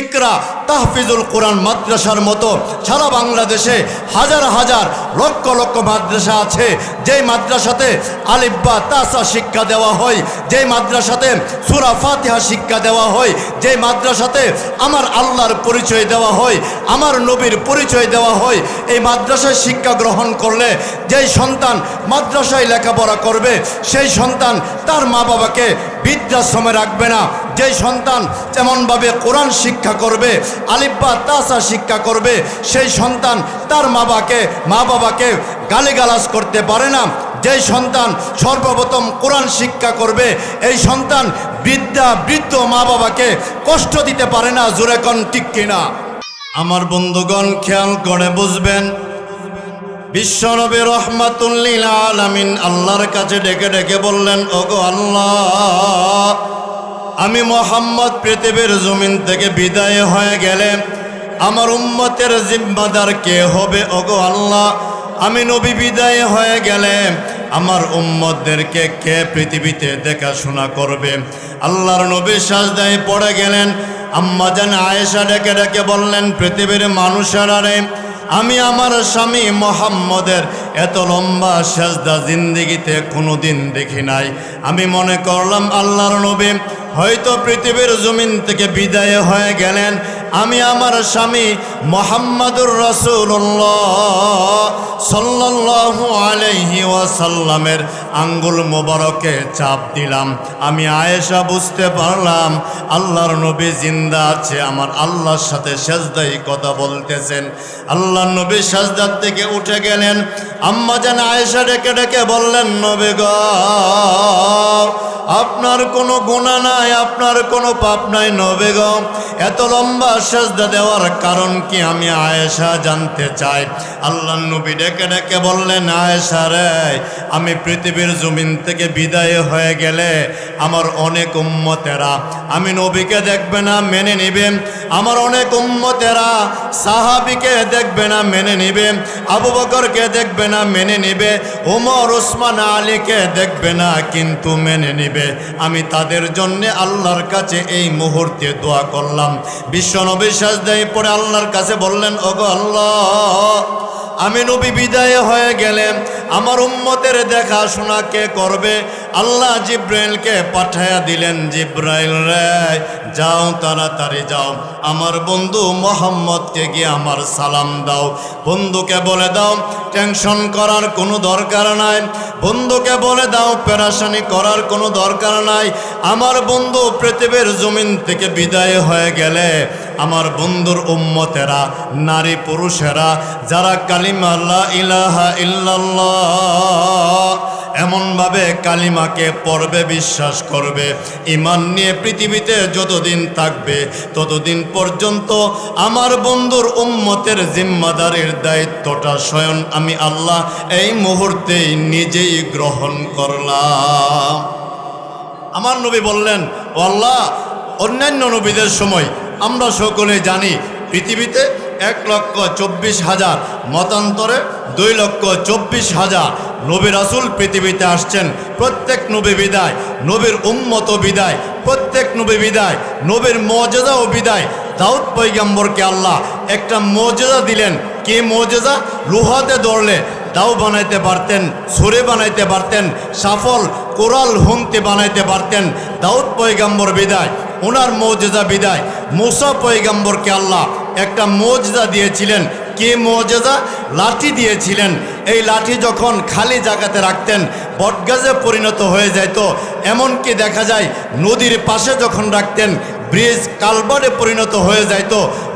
ইকরা তাহফিজুল কোরআন মাদ্রাসার মতো সারা বাংলাদেশে হাজার হাজার লক্ষ লক্ষ মাদ্রাসা আছে। যেই মাদ্রাসাতে আলিব্বা তাসা শিক্ষা দেওয়া হয়, যেই মাদ্রাসাতে সুরা ফাতিহা শিক্ষা দেওয়া হয়, যেই মাদ্রাসাতে আমার আল্লাহর পরিচয় দেওয়া হয়, আমার নবীর পরিচয় দেওয়া হয়, এই মাদ্রাসায় শিক্ষা গ্রহণ করলে যেই সন্তান মাদ্রাসায় লেখাপড়া করবে, সেই সন্তান তার মা বাবাকে বৃদ্ধাশ্রমে রাখবে না। যেই সন্তান যেমনভাবে কোরআন শিক্ষা করবে আলিব্বা তাসা শিক্ষা করবে, সেই সন্তান তার মা বাবাকে মা বাবাকে গালিগালাজ করতে পারে না। যেই সন্তান সর্বপ্রথম কোরআন শিক্ষা করবে, এই সন্তান বৃদ্ধা, বৃদ্ধ মা বাবাকে কষ্ট দিতে পারে না। জোরে কন ঠিক কিনা? আমার বন্ধুগণ, খেয়াল করে বুঝবেন বিশ্বনবী রহমাতুল্লিল আলামিন আল্লাহর কাছে ডেকে ডেকে বললেন, ওগো আল্লাহ, আমি মোহাম্মদ পৃথিবীর জমিন থেকে বিদায় হয়ে গেলে আমার উম্মতের জিম্মাদার কে হবে? ওগো আল্লাহ, আমি নবী বিদায় হয়ে গেলে আমার উম্মতদেরকে কে পৃথিবীতে দেখাশোনা করবে? আল্লাহর নবী সাজদায় পড়ে গেলেন। আম্মা জান আয়েশা ডেকে ডেকে বললেন, পৃথিবীর মানুষেরা রে আমি আমার স্বামী মোহাম্মদের এত লম্বা সেজদা জিন্দিগিতে কোনো দিন দেখি নাই। আমি মনে করলাম আল্লাহর নবী হয়তো পৃথিবীর জমিন থেকে বিদায় হয়ে গেলেন আমি আমার স্বামী মোহাম্মদুর রসুল্লাহ সাল্লাল্লাহু আলাইহি ওয়াসাল্লামের আঙ্গুল মোবারকে চাপ দিলাম। আমি আয়েশা বুঝতে পারলাম, আল্লাহর নবী জিন্দা আছে, আমার আল্লাহর সাথে সেজদাই কথা বলতেছেন। আল্লাহর নবী সেজদার থেকে উঠে গেলেন। আম্মা যেন আয়েশা ডেকে ডেকে বললেন, নবী গ, আপনার কোনো গুণা নাই, আপনার কোনো পাপ নাই, নবে গ। এত লম্বা সেজদা দেওয়ার কারণ কি আমি আয়েশা জানতে চাই? আল্লাহ নবী ডেকে ডেকে বললেন, আয়েশা রে, আমি পৃথিবীর জমিন থেকে বিদায় হয়ে গেলে আমার অনেক উম্মতেরা আমি নবীকে দেখবে না, মেনে নিবে। আমার অনেক উম্মতেরা সাহাবিকে দেখবে না, মেনে নিবে। আবু বকরকে দেখবে না, মেনে নিবে। ওমর ওসমান আলীকে দেখবে না, কিন্তু মেনে নিবে। আমি তাদের জন্য আল্লাহর কাছে এই মুহূর্তে দোয়া করলাম। বিশ্বনবী সাজদাই পরে আল্লাহর কাছে বললেন, ওগো আল্লাহ, আমি নবী বিদায় হয়ে গেলেন আমার উম্মতের দেখাশোনা কে করবে? আল্লাহ জিব্রাইলকে পাঠায়া দিলেন, জিব্রাইল রে, যাও তাড়াতাড়ি যাও, আমার বন্ধু মোহাম্মদকে গিয়ে আমার সালাম দাও। বন্ধুকে বলে দাও, টেনশন করার কোনো দরকার নাই বন্ধুকে বলে দাও, পেরাশানি করার কোনো দরকার নাই। আমার বন্ধু পৃথিবীর জমিন থেকে বিদায় হয়ে গেলে আমার বন্ধুর উম্মতেরা, নারী পুরুষেরা, যারা কালিমা লা ইলাহা ইল্লাল্লাহ এমনভাবে কালিমাকে পড়বে, বিশ্বাস করবে। ইমান নিয়ে পৃথিবীতে যতদিন থাকবে, ততদিন পর্যন্ত আমার বন্ধুর উম্মতের জিম্মাদারির দায়িত্বটা স্বয়ং আমি আল্লাহ এই মুহূর্তেই নিজেই গ্রহণ করলাম। আমার নবী বললেন আল্লাহ, অন্যান্য নবীদের সময় আমরা সকলে জানি পৃথিবীতে এক লক্ষ চব্বিশ হাজার, মতান্তরে দুই লক্ষ চব্বিশ হাজার। নবী রাসুল পৃথিবীতে আসছেন, প্রত্যেক নবী বিদায়, নবীর উম্মত বিদায়, প্রত্যেক নবী বিদায়, নবীর মর্যাদা ও বিদায়। দাউদ পৈগম্বরকে আল্লাহ একটা মর্যাদা দিলেন। কি মর্যাদা? লোহাতে দৌড়লে দাও বানাইতে পারতেন সুরে বানাইতে পারতেন, সাফল, কোরাল হুমতে বানাইতে পারতেন। দাউদ পয়গাম্বর বিদায়, ওনার মৌজেদা বিদায়। মুসা পয়গাম্বরকে আল্লাহ একটা মৌজেদা দিয়েছিলেন। কে মৌজেদা লাঠি দিয়েছিলেন। এই লাঠি যখন খালি জায়গাতে রাখতেন বটগাজে পরিণত হয়ে যেত এমনকি দেখা যায়, নদীর পাশে যখন রাখতেন, ব্রিজ কালবারে পরিণত হয়ে যাইত।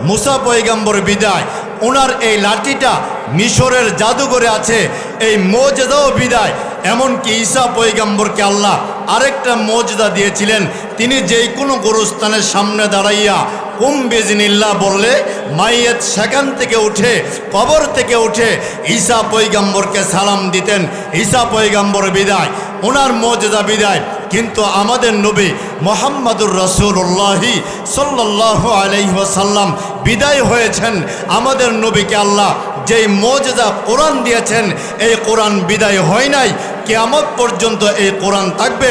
মুসা পয়গাম্বর বিদায়। ওনার এই লাঠিটা মিশরের জাদুঘরে আছে। এই মজেদাও বিদায়। এমনকি ঈসা পৈগম্বরকে আল্লাহ আরেকটা মজদা দিয়েছিলেন। তিনি যেই কোনো গোরস্থানের সামনে দাঁড়াইয়া, কুম বেজিনিল্লা বললে, মাইয়েত সেখান থেকে উঠে, কবর থেকে উঠে ঈসা পৈগম্বরকে সালাম দিতেন। ঈসা পৈগম্বর বিদায়, ওনার মজদা বিদায়। কিন্তু আমাদের নবী মোহাম্মদুর রসুল্লাহি সাল্লাহ আলহিহাসাল্লাম বিদায় হয়েছেন। আমাদের নবীকে আল্লাহ যেই মজদা কোরআন দিয়েছেন, এই কোরআন বিদায় হয় নাই। কেয়ামত পর্যন্ত এই কোরআন থাকবে।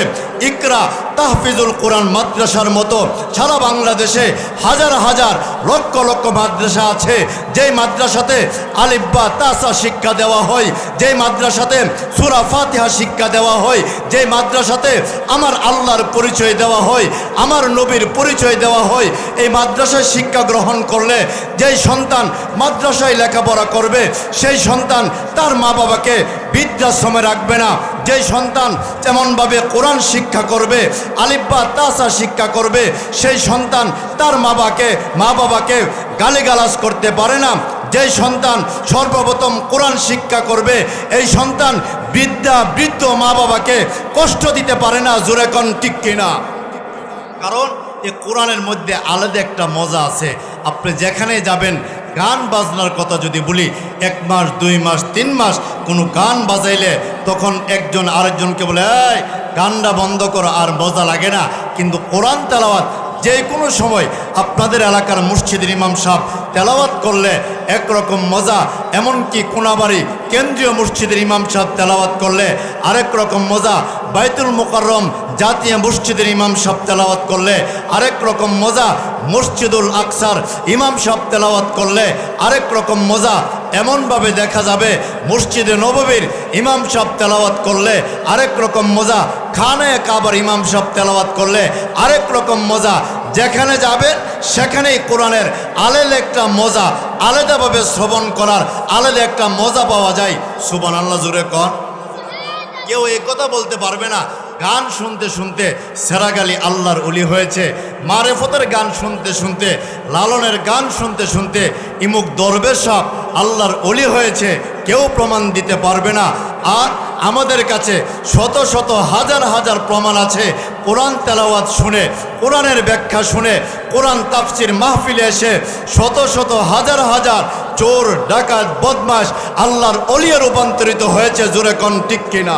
ইকরা তাহফিজুল কোরআন মাদ্রাসার মতো সারা বাংলাদেশে হাজার হাজার লক্ষ লক্ষ মাদ্রাসা আছে। যেই মাদ্রাসাতে আলিব্বা তাসা শিক্ষা দেওয়া হয়, যেই মাদ্রাসাতে সুরা ফাতিহা শিক্ষা দেওয়া হয়, যেই মাদ্রাসাতে আমার আল্লাহর পরিচয় দেওয়া হয়, আমার নবীর পরিচয় দেওয়া হয়, এই মাদ্রাসায় শিক্ষা গ্রহণ করলে যেই সন্তান মাদ্রাসায় লেখাপড়া করবে, সেই সন্তান তার মা বাবাকে বৃদ্ধাশ্রমে রাখবে না। যেই সন্তান যেমনভাবে কোরআন শিক্ষা করবে আলিব্বা তাসা শিক্ষা করবে, সেই সন্তান তার মা বাবাকে মা বাবাকে গালিগালাজ করতে পারে না। যেই সন্তান সর্বপ্রথম কোরআন শিক্ষা করবে, এই সন্তান বৃদ্ধা, বৃদ্ধ মা বাবাকে কষ্ট দিতে পারে না, জোরে কন, ঠিক কিনা? কারণ এ কোরআনের মধ্যে আলাদা একটা মজা আছে। আপনি যেখানে যাবেন, গান বাজনার কথা যদি বলি, এক মাস, দুই মাস, তিন মাস কোনো গান বাজাইলে তখন একজন আরেকজনকে বলে গানটা বন্ধ করো আর মজা লাগে না। কিন্তু কোরআন তেলাওয়াত যে কোনো সময় আপনাদের এলাকার মসজিদের ইমাম সাহেব তেলাওয়াত করলে একরকম মজা, এমনকি কোনাবাড়ি কেন্দ্রীয় মসজিদের ইমাম সাহেব তেলাওয়াত করলে আরেক রকম মজা, বাইতুল মোকাররম জাতীয় মসজিদের ইমাম সাহেব তেলাওয়াত করলে আরেক রকম মজা, মসজিদুল আকসার ইমাম সাহেব তেলাওয়াত করলে আরেক রকম মজা এমনভাবে দেখা যাবে, মসজিদে নববীর ইমাম সাহেব তেলাওয়াত করলে আরেক রকম মজা, খানে কাবার ইমাম সাহেব তেলাওয়াত করলে আরেক রকম মজা। যেখানে যাবেন সেখানেই কোরআনের আলেল একটা মজা, আলাদাভাবে শ্রবণ করার আলেল একটা মজা পাওয়া যায়। সুবান আল্লাহ জুড়ে কর কেউ এ কথা বলতে পারবে না। গান শুনতে শুনতে সেরাগালি আল্লাহর অলি হয়েছে। মারেফতের গান শুনতে শুনতে, লালনের গান শুনতে শুনতে ইমুক দরবেশ সাহ আল্লাহর অলি হয়েছে, কেউ প্রমাণ দিতে পারবে না। আর আমাদের কাছে শত শত হাজার হাজার প্রমাণ আছে। কোরআন তেলাওয়াত শুনে, কোরআনের ব্যাখ্যা শুনে, কোরআন তাফসির মাহফিলে এসে শত শত হাজার হাজার চোর, ডাকাত বদমাস আল্লাহর অলিয়ে রূপান্তরিত হয়েছে। জোরে কন ঠিক কিনা?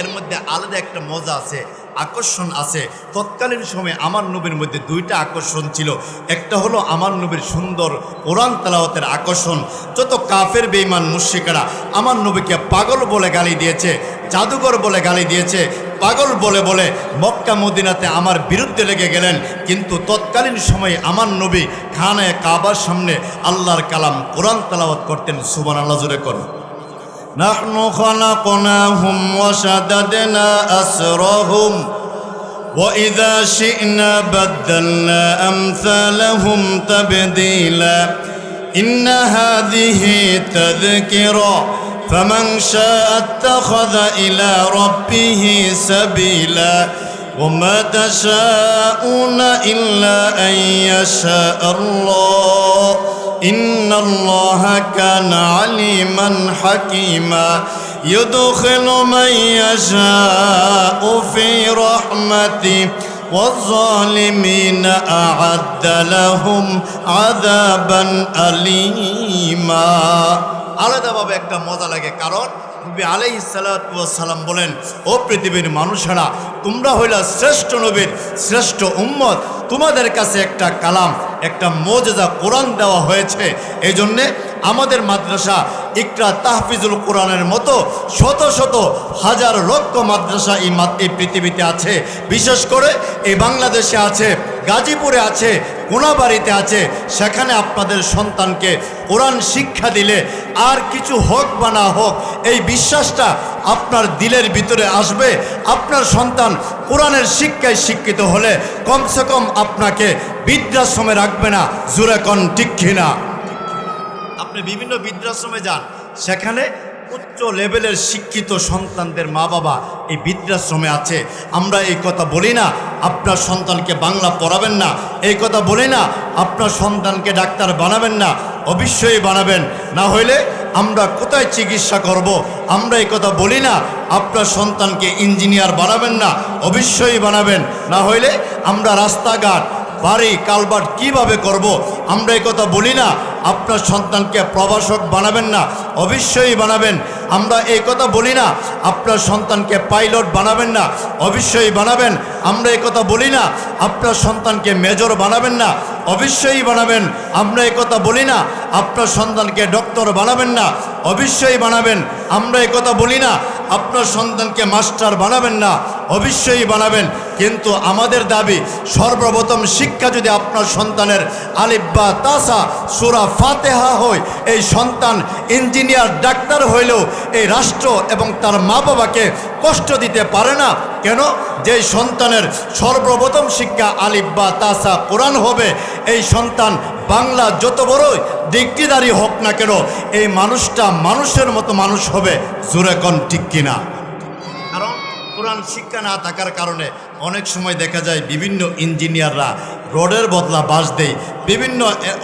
এর মধ্যে আলাদা একটা মজা আছে, আকর্ষণ আছে। তৎকালীন সময়ে আমার নবীর মধ্যে দুইটা আকর্ষণ ছিল। একটা হলো আমার নবীর সুন্দর কোরআন তালাওয়াতের আকর্ষণ। যত কাফের বেইমান মুশিকেরা আমার নবীকে পাগল বলে গালি দিয়েছে, জাদুঘর বলে গালি দিয়েছে, পাগল বলে বলে মক্কা, মদিনাতে আমার বিরুদ্ধে লেগে গেলেন। কিন্তু তৎকালীন সময়ে আমার নবী খানায় কাবার সামনে আল্লাহর কালাম কোরআন তালাওয়াত করতেন সুবান আল্লাহ জুড়ে করুন نحن خلقناهم وشددنا أسرهم وإذا شئنا بدلنا أمثالهم تبديلا. إن هذه تذكرة فمن شاء اتخذ إلى ربه سبيلا. وما تشاءون إلا أن يشاء الله. إن الله كان عليما حكيما يدخل من يشاء في رحمته والظالمين أعد لهم عذابا أليما আলাদাভাবে একটা মজা লাগে কারণ নবী আলাই সালাম বলেন, ও পৃথিবীর মানুষেরা, তোমরা হইলা শ্রেষ্ঠ নবীর শ্রেষ্ঠ উম্মত। তোমাদের কাছে একটা কালাম, একটা মজেদা কোরআন দেওয়া হয়েছে। এই জন্যে আমাদের মাদ্রাসা ইকরা তাহফিজুল কোরআনের মতো শত শত হাজার লক্ষ মাদ্রাসা এই এই পৃথিবীতে আছে। বিশেষ করে এই বাংলাদেশে আছে, গাজীপুরে আছে, কোনাবাড়িতে আছে। সেখানে আপনাদের সন্তানকে কোরআন শিক্ষা দিলে আর কিছু হোক বা না হোক, এই বিশ্বাসটা আপনার দিলের ভিতরে আসবে। আপনার সন্তান কোরআনের শিক্ষায় শিক্ষিত হলে কমসে কম আপনাকে বৃদ্ধাশ্রমে রাখবে না জুরেকন ঠিক না আপনি বিভিন্ন বৃদ্ধাশ্রমে যান, সেখানে উচ্চ লেভেলের শিক্ষিত সন্তানদের মা বাবা এই বৃদ্ধাশ্রমে আছে আমরা এই কথা বলি না, আপনার সন্তানকে বাংলা পড়াবেন না এই কথা বলি না, আপনার সন্তানকে ডাক্তার বানাবেন না, অবশ্যই বানাবেন না হইলে আমরা কোথায় চিকিৎসা করব। আমরা এই কথা বলি না, আপনার সন্তানকে ইঞ্জিনিয়ার বানাবেন না, অবশ্যই বানাবেন না হইলে আমরা রাস্তাঘাট, বাড়ি কালবার কীভাবে করব। আমরা এই কথা বলি না আপনার সন্তানকে প্রবাসক বানাবেন না, অবশ্যই বানাবেন। আমরা এই কথা বলি না, আপনার সন্তানকে পাইলট বানাবেন না, অবশ্যই বানাবেন। আমরা এই কথা বলি না, আপনার সন্তানকে মেজর বানাবেন না অবশ্যই বানাবেন। আমরা কথা বলি না, আপনার সন্তানকে ডক্টর বানাবেন না। অবশ্যই বানাবেন। আমরা কথা বলি না, আপনার সন্তানকে মাস্টার বানাবেন না। অবশ্যই বানাবেন। কিন্তু আমাদের দাবি, সর্বপ্রথম শিক্ষা যদি আপনার সন্তানের আলিব্বা তাসা সুরা ফাতেহা হয়, এই সন্তান ইঞ্জিনিয়ার ডাক্তার হইলেও এই রাষ্ট্র এবং তার মা বাবাকে কষ্ট দিতে পারে না। কেন? যে সন্তানের সর্বপ্রথম শিক্ষা আলিফ আলিব্বা তাসা কোরআন হবে, এই সন্তান বাংলা যত বড়ই ডিগ্রিদারি হোক না কেন, এই মানুষটা মানুষের মতো মানুষ হবে জুরেকন ঠিক কিনা? কোরআন শিক্ষা না থাকার কারণে অনেক সময় দেখা যায় বিভিন্ন ইঞ্জিনিয়াররা রোডের বদলা বাস দেয়, বিভিন্ন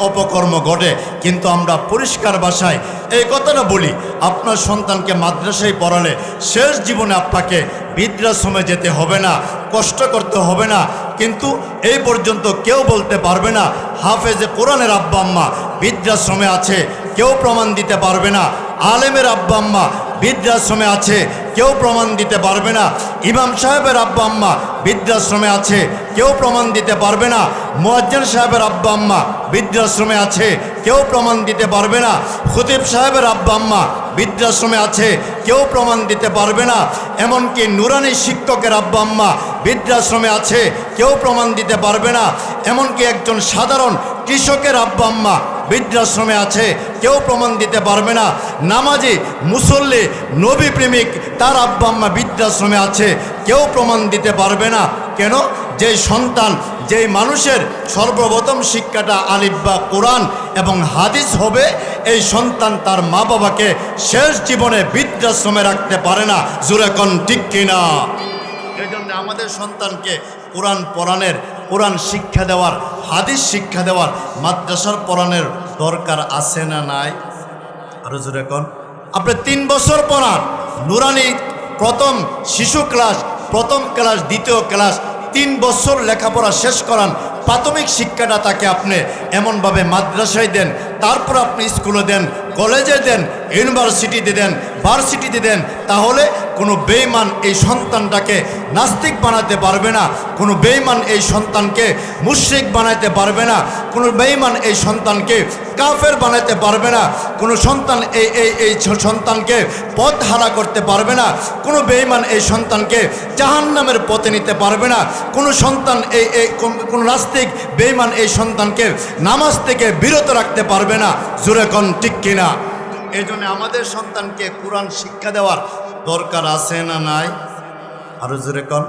অপকর্ম ঘটে, কিন্তু আমরা পরিষ্কার বাসায় এই কথাটা বলি, আপনার সন্তানকে মাদ্রাসায় পড়ালে শেষ জীবনে আপনাকে বৃদ্ধাশ্রমে যেতে হবে না, কষ্ট করতে হবে না, কিন্তু এই পর্যন্ত কেউ বলতে পারবে না, হাফেজে কোরআনের আব্বা আম্মা বৃদ্ধাশ্রমে আছে, কেউ প্রমাণ দিতে পারবে না, আলেমের আব্বা আম্মা বৃদ্ধাশ্রমে আছে, কেউ প্রমাণ দিতে পারবে না। ইমাম সাহেবের আব্বা, আম্মা বৃদ্ধাশ্রমে আছে, কেউ প্রমাণ দিতে পারবে না। মোয়াজ্জেন সাহেবের আব্বা, আম্মা বৃদ্ধাশ্রমে আছে, কেউ প্রমাণ দিতে পারবে না। খতিব সাহেবের আব্বা, আম্মা বৃদ্ধাশ্রমে আছে, কেউ প্রমাণ দিতে পারবে না। এমনকি নুরানি শিক্ষকের আব্বা, আম্মা বৃদ্ধাশ্রমে আছে, কেউ প্রমাণ দিতে পারবে না। এমনকি একজন সাধারণ কৃষকের আব্বা, আম্মা বৃদ্ধাশ্রমে আছে, কেউ প্রমাণ দিতে পারবে না। নামাজি, মুসল্লি নবী প্রেমিক তার আব্বা আম্মা বৃদ্ধাশ্রমে আছে, কেউ প্রমাণ দিতে পারবে না। কেন? যেই সন্তান যেই মানুষের সর্বপ্রথম শিক্ষাটা আলিব্বা কোরআন এবং হাদিস হবে, এই সন্তান তার মা বাবাকে শেষ জীবনে বৃদ্ধাশ্রমে রাখতে পারে না। জুরে কন, ঠিক কিনা? এই জন্য আমাদের সন্তানকে কোরআন পড়ানের, কোরআন শিক্ষা দেওয়ার, হাদিস শিক্ষা দেওয়ার, মাদ্রাসার পড়ানোর দরকার আছে না নাই? আরও জোরে কন। আপনি তিন বছর পড়ান, নুরানি প্রথম শিশু ক্লাস, প্রথম ক্লাস, দ্বিতীয় ক্লাস, তিন বছর লেখাপড়া শেষ করান, প্রাথমিক শিক্ষাটা তাকে আপনি এমনভাবে মাদ্রাসায় দেন তারপর আপনি স্কুলে দেন, কলেজে দেন, ইউনিভার্সিটিতে দেন, ভার্সিটিতে দেন, তাহলে কোনো বেইমান এই সন্তানটাকে নাস্তিক বানাতে পারবে না, কোনো বেইমান এই সন্তানকে মুশ্রিক বানাতে পারবে না, কোনো বেইমান এই সন্তানকে কাফের বানাতে পারবে না, কোনো সন্তান এই এই এই সন্তানকে পথ হারা করতে পারবে না, কোনো বেইমান এই সন্তানকে জাহান নামের পথে নিতে পারবে না, কোনো সন্তান এই এই, কোনো নাস্তিক বেইমান এই সন্তানকে নামাজ থেকে বিরত রাখতে পারবে না, জুরে কন, ঠিক কিনা? এই জন্য আমাদের সন্তানকে কোরআন শিক্ষা দেওয়ার দরকার আছে না নাই? আরও জোরে কন।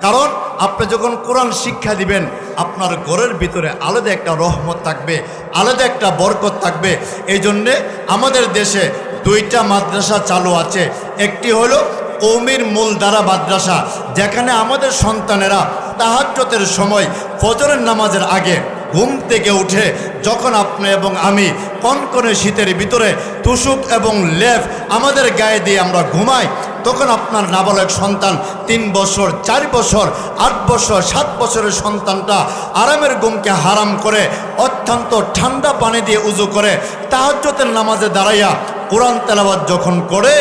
কারণ আপনি যখন কোরআন শিক্ষা দিবেন, আপনার ঘরের ভিতরে আলাদা একটা রহমত থাকবে, আলাদা একটা বরকত থাকবে। এই জন্যে আমাদের দেশে দুইটা মাদ্রাসা চালু আছে। একটি হলো কৌমির মূলধারা মাদ্রাসা, যেখানে আমাদের সন্তানেরা তাহাজ্জতের সময় ফজরের নামাজের আগে ঘুম থেকে উঠে যখন আপনি এবং আমি কনকনে শীতের ভিতরে তুষুক এবং লেফ আমাদের গায়ে দিয়ে আমরা ঘুমাই, তখন আপনার নাবালক সন্তান তিন বছর, চার বছর, আট বছর, সাত বছরের সন্তানটা আরামের গুমকে হারাম করে অত্যন্ত ঠান্ডা পানি দিয়ে উজু করে তাহাজ্জতের নামাজে দাঁড়াইয়া কোরআন তেলাবাদ যখন করে,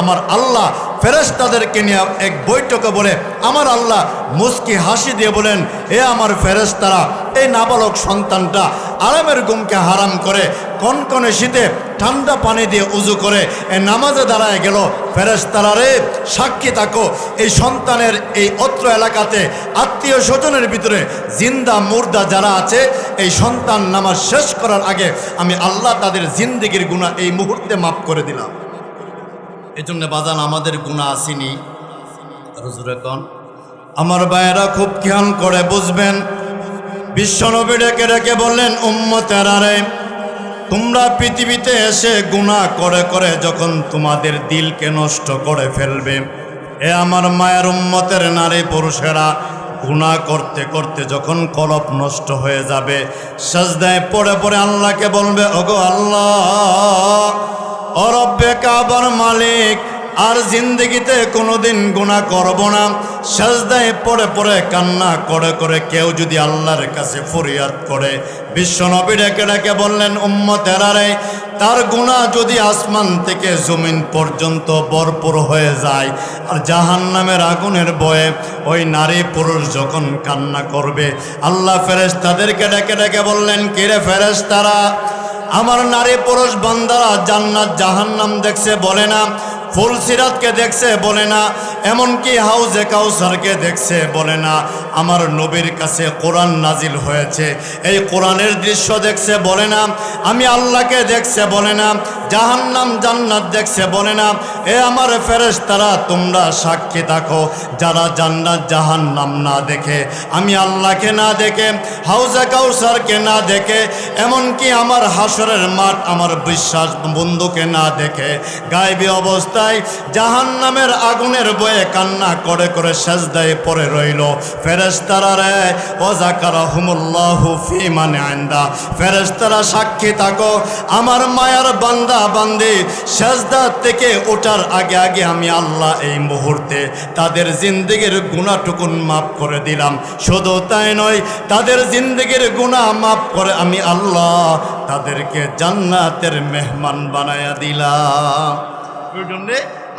আমার আল্লাহ ফেরেশতাদেরকে নিয়ে এক বৈঠকে বলে, আমার আল্লাহ মুস্কি হাসি দিয়ে বলেন, এ আমার ফেরেশতারা, এই নাবালক সন্তানটা আরামের ঘুমকে হারাম করে, কনকনে শীতে ঠান্ডা পানি দিয়ে উজু করে, এ নামাজে দাঁড়ায় গেল। ফেরেশতারা রে, সাক্ষী থাকো, এই সন্তানের এই অত্র এলাকাতে আত্মীয় স্বজনের ভিতরে জিন্দা মুর্দা যারা আছে, এই সন্তান নামাজ শেষ করার আগে আমি আল্লাহ তাদের জিন্দিগির গুণা এই মুহূর্তে মাফ করে দিলাম। এই জন্য বাজান আমাদের গুণা আসেনি। আমার ভাইয়েরা খুব খেয়াল করে বুঝবেন। বিশ্বনবী ডেকে ডেকে বললেন, উম্মতেরা রে, তোমরা পৃথিবীতে এসে গুণা করে করে যখন তোমাদের দিলকে নষ্ট করে ফেলবে, এ আমার মায়ের উম্মতের নারী পুরুষেরা গুণা করতে করতে যখন কলপ নষ্ট হয়ে যাবে, সাজদায় পড়ে পড়ে আল্লাহকে বলবে, ওগো আল্লাহ অরব্বে কাবার মালিক, আর জিন্দগিতে কোনোদিন গুণা করব না। সাজদায় পড়ে পড়ে কান্না করে করে কেউ যদি আল্লাহর কাছে ফরিয়াদ করে বিশ্বনবী ডেকে ডেকে বললেন উম্মতেরারে তার গুণা যদি আসমান থেকে জমিন পর্যন্ত বরপুর হয়ে যায়, আর জাহান নামের আগুনের বয়ে ওই নারী পুরুষ যখন কান্না করবে, আল্লাহ ফেরেশ তাদেরকে ডেকে ডেকে বললেন, কিরে ফেরেশ তারা আমার নারী পুরুষ বান্দারা জান্নাত জাহান্নাম দেখছে, বলে না। ফুল সিরাতকে দেখছে, বলে না। এমনকি হাউজে কাউসারকে দেখছে, বলে না। আমার নবীর কাছে কোরআন নাজিল হয়েছে। এই কোরআনের দৃশ্য দেখছে, বলে না। আমি আল্লাহকে দেখছে, বলে না। জাহান্নাম জান্নাত দেখছে, বলে না, এ আমার ফেরেস তারা তোমরা সাক্ষী থাকো, যারা জান্নাত জাহান্নাম না দেখে। আমি আল্লাহকে না দেখে, হাউজা কাউসারকে না দেখে, এমনকি আমার হাসরের মাঠ, আমার বিশ্বাস বন্ধুকে না দেখে। গায়েবী অবস্থায় জাহান্নামের আগুনের বয়ে কান্না করে করে সেজদায় পড়ে রইল। ফেরেস্তারা রে ওজাকারা হুমুল্লাহু ফি মানে আইন্দা ফেরেস্তারা সাক্ষী থাকো, আমার মায়ার বান্দা বান্দি, সাজদা থেকে ওঠার আগে আগে আমি আল্লাহ এই মুহূর্তে তাদের জিন্দগির গুণাটুকুন মাফ করে দিলাম। শুধু তাই নয়, তাদের জিন্দগির গুণা মাফ করে আমি আল্লাহ তাদেরকে জান্নাতের মেহমান বানায়া দিলাম।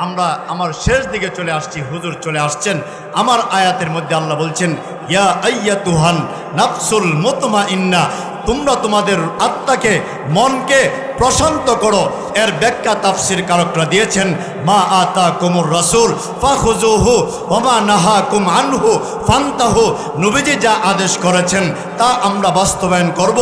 আমরা আমার শেষ দিকে চলে আসছি, হুজুর চলে আসছেন। আমার আয়াতের মধ্যে আল্লাহ বলছেন, ইয়া আইয়া তুহান নাফসুল মোতমা ইন্না তোমরা তোমাদের আত্মাকে, মনকে প্রশান্ত করো। এর ব্যাখ্যা তাফসির কারকরা দিয়েছেন, মা আতা কুমুর রসুল ফাহুজুহু ওমা নাহা কুম আনহু, ফান্তাহু। নবীজি যা আদেশ করেছেন, তা আমরা বাস্তবায়ন করব।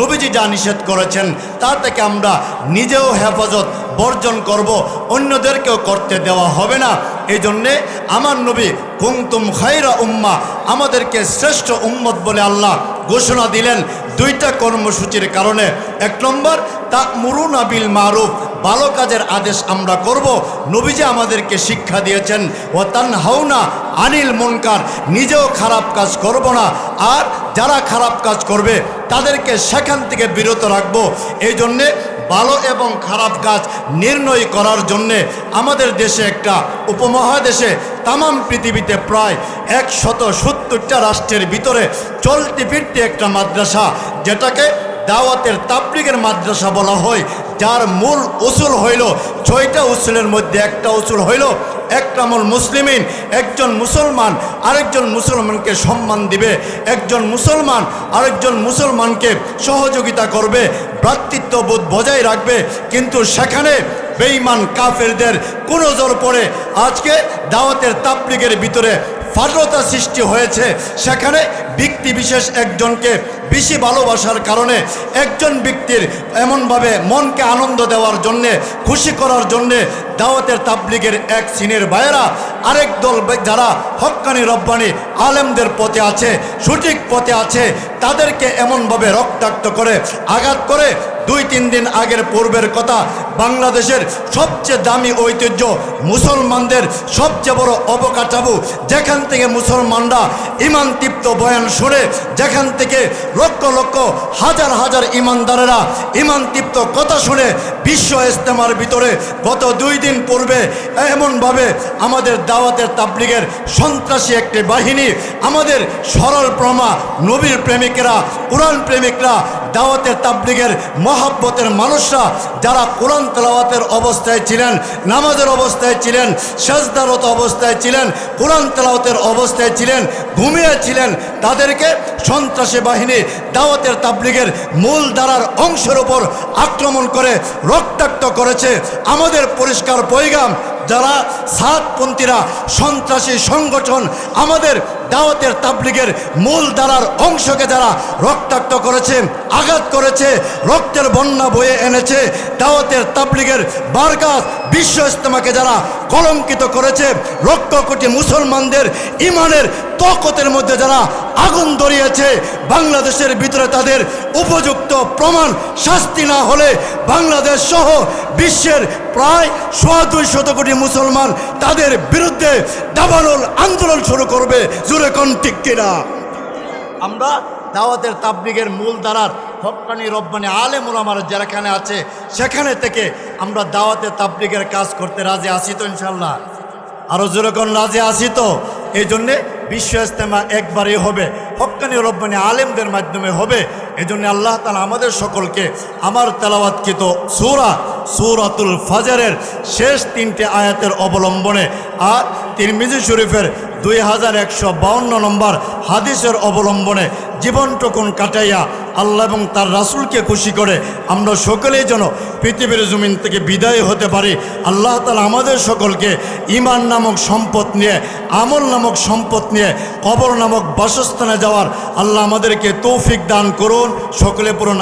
নবীজি যা নিষেধ করেছেন, তা থেকে আমরা নিজেও হেফাজত বর্জন করব, অন্যদেরকেও করতে দেওয়া হবে না। এই জন্যে আমার নবী কুমতুম খাইরা উম্মা, আমাদেরকে শ্রেষ্ঠ উম্মত বলে আল্লাহ ঘোষণা দিলেন দুইটা কর্মসূচির কারণে। এক নম্বর তা মুরুন আবিল মারুফ, ভালো কাজের আদেশ আমরা করব। নবীজি আমাদেরকে শিক্ষা দিয়েছেন ও তান হাওনা আনিল মুনকার, নিজেও খারাপ কাজ করব না। আর যারা খারাপ কাজ করবে, তাদেরকে সেখান থেকে বিরত রাখব। এই জন্যে ভালো এবং খারাপ কাজ নির্ণয় করার জন্যে আমাদের দেশে একটা উপমহাদেশে তামাম পৃথিবীতে প্রায় একশত সত্তরটা রাষ্ট্রের ভিতরে চলতে ফিরতে একটা মাদ্রাসা, যেটাকে দাওয়াতের তাবলিগের মাদ্রাসা বলা হয়, যার মূল উসুল হইল ছয়টা উসুলের মধ্যে একটা উসুল হইল একরামুল মুসলিমিন, একজন মুসলমান আরেকজন মুসলমানকে সম্মান দিবে। একজন মুসলমান আরেকজন মুসলমানকে সহযোগিতা করবে, ভ্রাতৃত্ববোধ বজায় রাখবে। কিন্তু সেখানে বেঈমান কাফেরদের কোনো জোর পড়ে। আজকে দাওয়াতের তাবলিগের ভিতরে ফাটলতা সৃষ্টি হয়েছে। সেখানে ব্যক্তি বিশেষ একজনকে বেশি ভালোবাসার কারণে একজন ব্যক্তির এমনভাবে মনকে আনন্দ দেওয়ার জন্যে, খুশি করার জন্যে দাওয়াতের তাবলিগের এক সিনের ভাইয়েরা, আরেক দল যারা হক্কানি রব্বানি আলেমদের পথে আছে, সঠিক পথে আছে, তাদেরকে এমনভাবে রক্তাক্ত করে, আঘাত করে দুই তিন দিন আগের পূর্বের কথা, বাংলাদেশের সবচেয়ে দামি ঐতিহ্য মুসলমানদের সবচেয়ে বড় অবকাঠামো, যেখান থেকে মুসলমানরা ইমান তৃপ্ত বয়ান শুনে যেখান থেকে লক্ষ লক্ষ, হাজার হাজার ইমানদারেরা ইমান তৃপ্ত কথা শুনে বিশ্ব ইস্তেমার ভিতরে গত দুই দিন পূর্বে এমনভাবে আমাদের দাওয়াতের তাবলিগের সন্ত্রাসী একটি বাহিনী, আমাদের সরল প্রমা নবীর প্রেমিকেরা, কোরআন প্রেমিকরা, দাওয়াতের তাবলিগের মহাব্বতের মানুষরা যারা কোরআন তেলাওয়াতের অবস্থায় ছিলেন, নামাজের অবস্থায় ছিলেন, সেজদারত অবস্থায় ছিলেন, কোরআন তেলাওয়াতের অবস্থায় ছিলেন, ঘুমিয়ে ছিলেন তাদেরকে সন্ত্রাসী বাহিনী দাওয়াতের তাবলিগের মূল দ্বারার অংশের ওপর আক্রমণ করে রক্তাক্ত করেছে। আমাদের পরিষ্কার পৈগাম, যারা সাতপন্থীরা সন্ত্রাসী সংগঠন, আমাদের দাওয়াতের তাবলিগের মূল দ্বারার অংশকে যারা রক্তাক্ত করেছে, আঘাত করেছে, রক্তের বন্যা বয়ে এনেছে, দাওয়াতের তাবলিগের বারগাস বিশ্ব ইস্তেমাকে যারা কলঙ্কিত করেছে, লক্ষ কোটি মুসলমানদের ইমানের তকতের মধ্যে যারা আগুন ধরিয়েছে, বাংলাদেশের ভিতরে তাদের উপযুক্ত প্রমাণ, শাস্তি না হলে বাংলাদেশ সহ বিশ্বের প্রায় সোয়া দুই শত কোটি মুসলমান তাদের বিরুদ্ধে দাবানল আন্দোলন শুরু করবে। জুড়ে কোন ঠিক কিনা? আমরা দাওয়াতের তাবলিগের মূল দ্বারার হকানি রব্বানি আলেম ওলামার যেখানে আছে, সেখানে থেকে আমরা দাওয়াতের তাবলিগের কাজ করতে রাজি আছি তো ইনশাল্লাহ আরও যেরকম রাজি আসি তো? এই জন্যে বিশ্ব ইস্তেমা একবারই হবে, হকানি রব্বানি আলেমদের মাধ্যমে হবে। এই জন্য আল্লাহ তালা আমাদের সকলকে আমার তেলাওয়াতকৃত সুরা, সুরাতুল ফাজারের শেষ তিনটে আয়াতের অবলম্বনে আর তিরমিজি শরীফের দুই হাজার একশো বাউন্ন নম্বর হাদিসের অবলম্বনে জীবনটুকুন কাটাইয়া আল্লাহ এবং তার রাসূলকে খুশি করে আমরা সকলেই যেন পৃথিবীর জমিন থেকে বিদায় হতে পারি। আল্লাহ তালা আমাদের সকলকে ইমান নামক সম্পদ নিয়ে, আমল নামক সম্পদ নিয়ে, কবর নামক বাসস্থানে যাওয়ার আল্লাহ আমাদেরকে তৌফিক দান করুন। সকলে পুরন